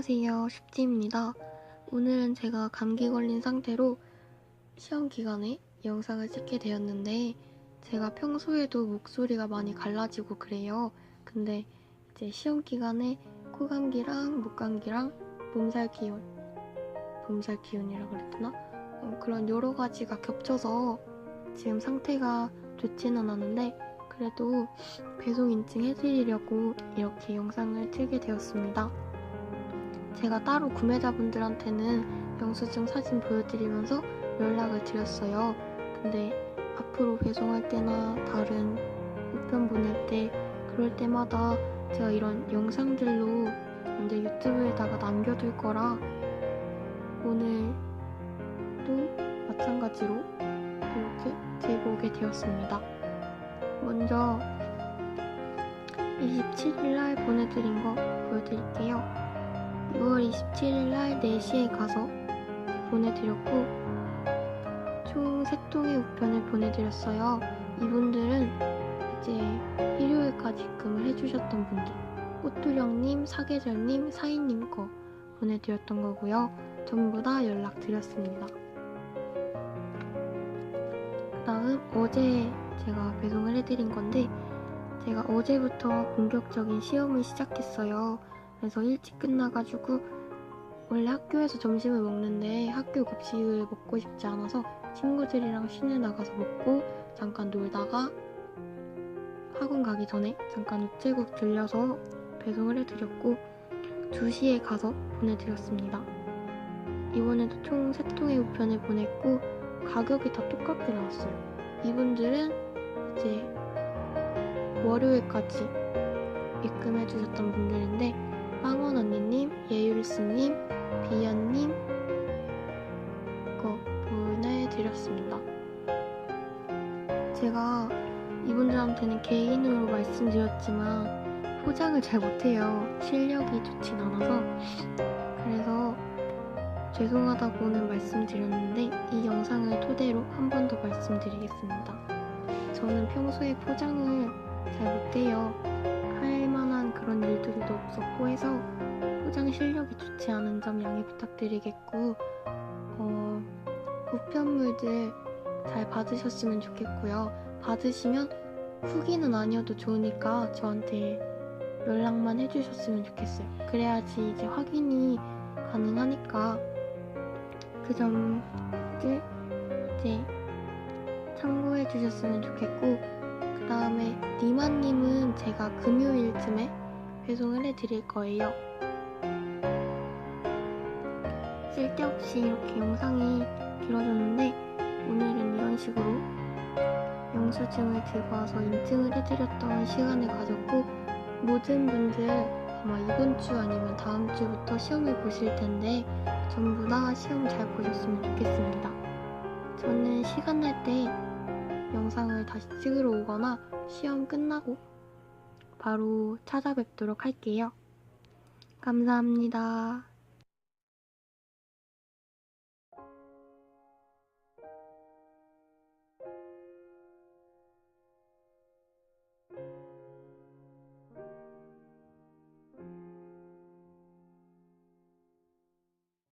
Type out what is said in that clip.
안녕하세요. 쉽지입니다. 오늘은 제가 감기 걸린 상태로 시험 기간에 영상을 찍게 되었는데 제가 평소에도 목소리가 많이 갈라지고 그래요. 근데 이제 시험 기간에 코감기랑 목감기랑 몸살 기운, 몸살 기운이라고 그랬나? 어, 그런 여러 가지가 겹쳐서 지금 상태가 좋지는 않은데 그래도 배송 인증 해드리려고 이렇게 영상을 틀게 되었습니다. 제가 따로 구매자분들한테는 영수증 사진 보여드리면서 연락을 드렸어요. 근데 앞으로 배송할 때나 다른 우편 보낼 때 그럴 때마다 제가 이런 영상들로 이제 유튜브에다가 남겨둘 거라 오늘도 마찬가지로 이렇게 들고 오게 되었습니다. 먼저 27일날 보내드린 거 보여드릴게요. 6월 27일 날 4시에 가서 보내드렸고 총 3통의 우편을 보내드렸어요. 이분들은 이제 일요일까지 입금을 해주셨던 분들 꽃두령님, 사계절님, 사인님 거 보내드렸던 거고요. 전부 다 연락드렸습니다. 그 다음 어제 제가 배송을 해드린 건데 제가 어제부터 본격적인 시험을 시작했어요. 그래서 일찍 끝나가지고 원래 학교에서 점심을 먹는데 학교 급식을 먹고 싶지 않아서 친구들이랑 시내 나가서 먹고 잠깐 놀다가 학원 가기 전에 잠깐 우체국 들려서 배송을 해드렸고 2시에 가서 보내드렸습니다. 이번에도 총 3통의 우편을 보냈고 가격이 다 똑같게 나왔어요. 이분들은 이제 월요일까지 입금해 주셨던 분들인데 빵원 언니님, 예율스님, 비연님 거 보내드렸습니다. 제가 이분들한테는 개인으로 말씀드렸지만 포장을 잘 못해요. 실력이 좋진 않아서 그래서 죄송하다고는 말씀드렸는데 이 영상을 토대로 한 번 더 말씀드리겠습니다. 저는 평소에 포장을 잘 못해요. 그런 일들도 없었고 해서 포장 실력이 좋지 않은 점 양해 부탁드리겠고 어, 우편물들 잘 받으셨으면 좋겠고요. 받으시면 후기는 아니어도 좋으니까 저한테 연락만 해주셨으면 좋겠어요. 그래야지 이제 확인이 가능하니까 그 점들 이제 참고해 주셨으면 좋겠고 그 다음에 니마님은 제가 금요일쯤에 배송을 해드릴 거예요. 쓸데없이 이렇게 영상이 길어졌는데 오늘은 이런 식으로 영수증을 들고 와서 인증을 해드렸던 시간을 가졌고 모든 분들 아마 이번 주 아니면 다음 주부터 시험을 보실 텐데 전부 다 시험 잘 보셨으면 좋겠습니다. 저는 시간 날 때 영상을 다시 찍으러 오거나 시험 끝나고 바로 찾아뵙도록 할게요. 감사합니다.